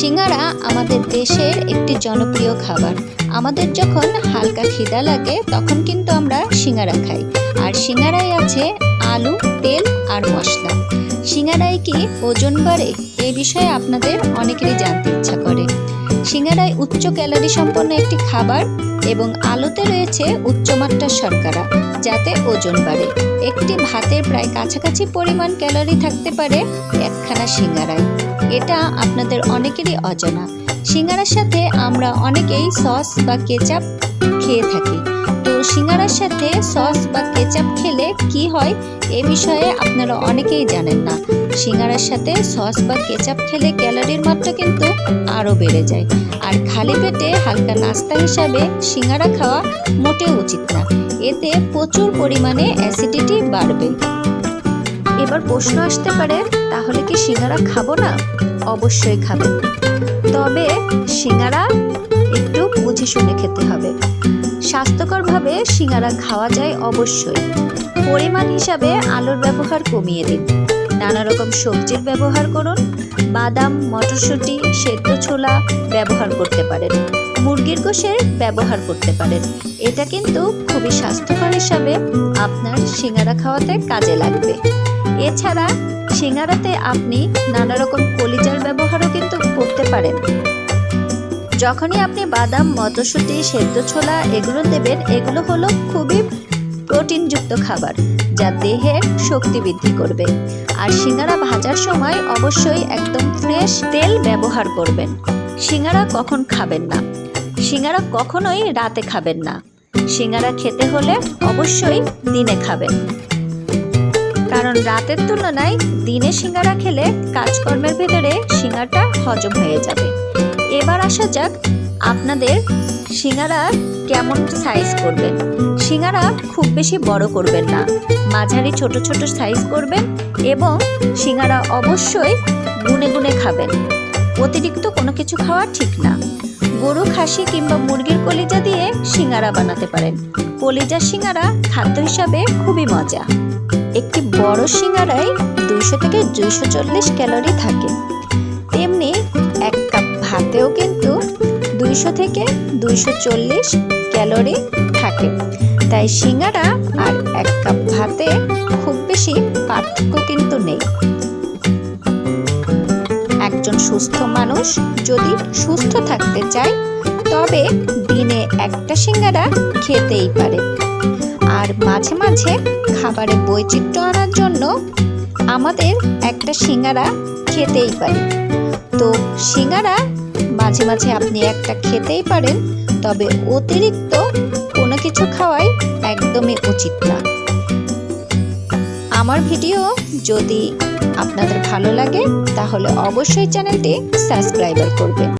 সিঙ্গারা আমাদের দেশের একটি জনপ্রিয় খাবার। আমাদের যখন হালকা খিদা লাগে, তখন কিন্তু আমরা সিঙ্গারা খাই। আর সিঙ্গারায় আছে আলু, তেল আর মশলা। সিঙ্গারায় কি ওজন বাড়ে? এ বিষয়ে আপনাদের অনেকেরই জানতে ইচ্ছা করে। সিঙ্গারায় উচ্চ ক্যালারি সম্পন্ন একটি খাবার এবং আলুতে রয়েছে উচ্চমাত্রার শর্করা, যাতে ওজন বাড়ে। একটি ভাতের প্রায় কাছাকাছি পরিমাণ ক্যালোরি থাকতে পারে একখানা সিঙ্গারায়। এটা আপনাদের অনেকেরই অজানা। সিঙ্গারার সাথে আমরা অনেকেই সস বা কেচাপ খেয়ে থাকি। তো সিঙ্গারার সাথে সস বা কেচাপ খেলে কি হয়? এ বিষয়ে আপনারা অনেকেই জানেন না। সিঙ্গারার সাথে সস বা কেচাপ খেলে ক্যালোরির মাত্রা কিন্তু আরও বেড়ে যায়। আর খালি পেটে হালকা নাস্তা হিসাবে সিঙ্গারা খাওয়া মোটেও উচিত না। এতে প্রচুর পরিমাণে অ্যাসিডিটি বাড়বে। এবার প্রশ্ন আসতে পারে, তাহলে কি সিঙ্গারা খাব না? অবশ্যই খাবেন তবে সিঙ্গারা একটু বুঝে শুনে খেতে হবে। স্বাস্থ্যকরভাবে সিঙ্গারা খাওয়া যায় অবশ্যই। পরিমাণ হিসাবে আলুর ব্যবহার কমিয়ে দিন। নানা রকম সবজির ব্যবহার করুন। বাদাম, মটরশুঁটি, সেদ্ধ ছোলা ব্যবহার করতে পারেন। মুরগির গোশের ব্যবহার করতে পারেন। এটা কিন্তু খুবই স্বাস্থ্যকর হিসাবে আপনার সিঙ্গারা খাওয়াতে কাজে লাগবে। এছাড়া সিঙ্গারাতে আপনি নানা রকম কলিজার ব্যবহারও কিন্তু করতে পারেন। যখনই আপনি বাদাম, মটরশুঁটি, সেদ্ধ ছোলা এগুলো দেবেন, এগুলো হলো খুবই প্রোটিনযুক্ত খাবার, যা দেহে শক্তি বৃদ্ধি করবে। আর সিঙ্গারা ভাজার সময় অবশ্যই একদম ফ্রেশ তেল ব্যবহার করবেন। সিঙ্গারা কখন খাবেন না? সিঙ্গারা কখনোই রাতে খাবেন না। সিঙ্গারা খেতে হলে অবশ্যই দিনে খাবেন। কারণ রাতের তুলনায় দিনে সিঙ্গারা খেলে কাজকর্মের ভেতরে সিঙ্গারটা হজম হয়ে যাবে। এবার আসা যাক আপনাদের সিঙ্গারা কেমন সাইজ করবেন। সিঙ্গারা খুব বেশি বড় করবেন না। মাঝারি ছোট ছোট সাইজ করবেন এবং সিঙ্গারা অবশ্যই গুনে গুনে খাবেন। অতিরিক্ত কোনো কিছু খাওয়া ঠিক না। গরু, খাসি কিংবা মুরগির কলিজা দিয়ে সিঙ্গারা বানাতে পারেন। কলিজা সিঙ্গারা খাদ্য হিসাবে খুবই মজা। একটি বড় সিঙ্গারায় দুইশো থেকে দুইশো চল্লিশ ক্যালোরি থাকে। ভাতেও কিন্তু দুইশো থেকে দুইশো চল্লিশ ক্যালোরি থাকে। তাই সিঙ্গারা আর এক কাপ ভাতে খুব বেশি পার্থক্য কিন্তু নেই। একজন সুস্থ মানুষ যদি সুস্থ থাকতে চায়, তবে দিনে একটা সিঙ্গারা খেতেই পারে। আর মাঝে মাঝে খাবারে বৈচিত্র্য আনার জন্য আমাদের একটা সিঙ্গারা খেতেই পারি। তো সিঙ্গারা মাঝে মাঝে আপনি একটা খেতেই পারেন, তবে অতিরিক্ত কোনো কিছু খাওয়াই একদমই উচিত না। আমার ভিডিও যদি আপনাদের ভালো লাগে, তাহলে অবশ্যই চ্যানেলটি সাবস্ক্রাইবার করবেন।